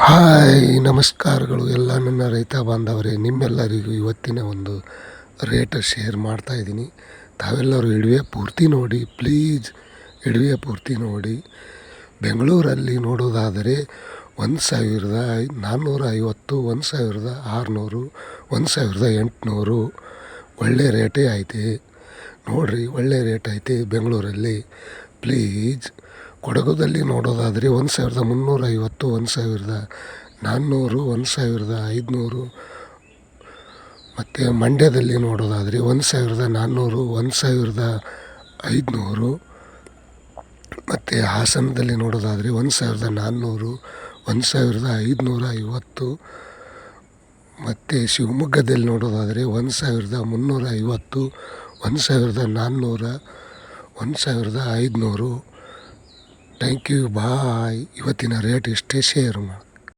Hi, ನಮಸ್ಕಾರಗಳು. ಎಲ್ಲ ನನ್ನ ರೈತ ಬಾಂಧವರೇ, ನಿಮ್ಮೆಲ್ಲರಿಗೂ ಇವತ್ತಿನ ಒಂದು ರೇಟ್ ಶೇರ್ ಮಾಡ್ತಾ ಇದ್ದೀನಿ. ತಾವೆಲ್ಲರೂ ಇಡುವೆ ಪೂರ್ತಿ ನೋಡಿ, ಪ್ಲೀಸ್ ಇಡುವೆ ಪೂರ್ತಿ ನೋಡಿ. ಬೆಂಗಳೂರಲ್ಲಿ ನೋಡೋದಾದರೆ ಒಂದು ಸಾವಿರದ ನಾನ್ನೂರ ಐವತ್ತು, ಒಂದು ಸಾವಿರದ ಆರುನೂರು, ಒಂದು ಸಾವಿರದ ಎಂಟುನೂರು. ಒಳ್ಳೆ ರೇಟೇ ಐತೆ. ನೋಡಿರಿ, ಒಳ್ಳೆ ರೇಟ್ ಐತೆ ಬೆಂಗಳೂರಲ್ಲಿ. ಪ್ಲೀಸ್ ಕೊಡಗುದಲ್ಲಿ ನೋಡೋದಾದರೆ ಒಂದು ಸಾವಿರದ ಮುನ್ನೂರ ಐವತ್ತು ಒಂದು ಸಾವಿರದ ನಾನ್ನೂರು ಒಂದು ಸಾವಿರದ ಐದುನೂರು ಮತ್ತು ಮಂಡ್ಯದಲ್ಲಿ ನೋಡೋದಾದರೆ ಒಂದು ಸಾವಿರದ ನಾನ್ನೂರು ಒಂದು ಸಾವಿರದ ಐದುನೂರು ಮತ್ತು ಹಾಸನದಲ್ಲಿ ನೋಡೋದಾದರೆ ಒಂದು ಸಾವಿರದ ನಾನ್ನೂರು ಒಂದು ಸಾವಿರದ ಐದುನೂರ ಐವತ್ತು ಮತ್ತು ಶಿವಮೊಗ್ಗದಲ್ಲಿ ನೋಡೋದಾದರೆ ಒಂದು ಸಾವಿರದ ಮುನ್ನೂರ ಐವತ್ತು ಒಂದು ಸಾವಿರದ ನಾನ್ನೂರ ಒಂದು ಸಾವಿರದ ಐದುನೂರು ಥ್ಯಾಂಕ್ ಯು ಬಾಯ್ ಇವತ್ತಿನ ರೇಟ್ ಇಷ್ಟೇ ಶೇರ್ ಮಾಡಿ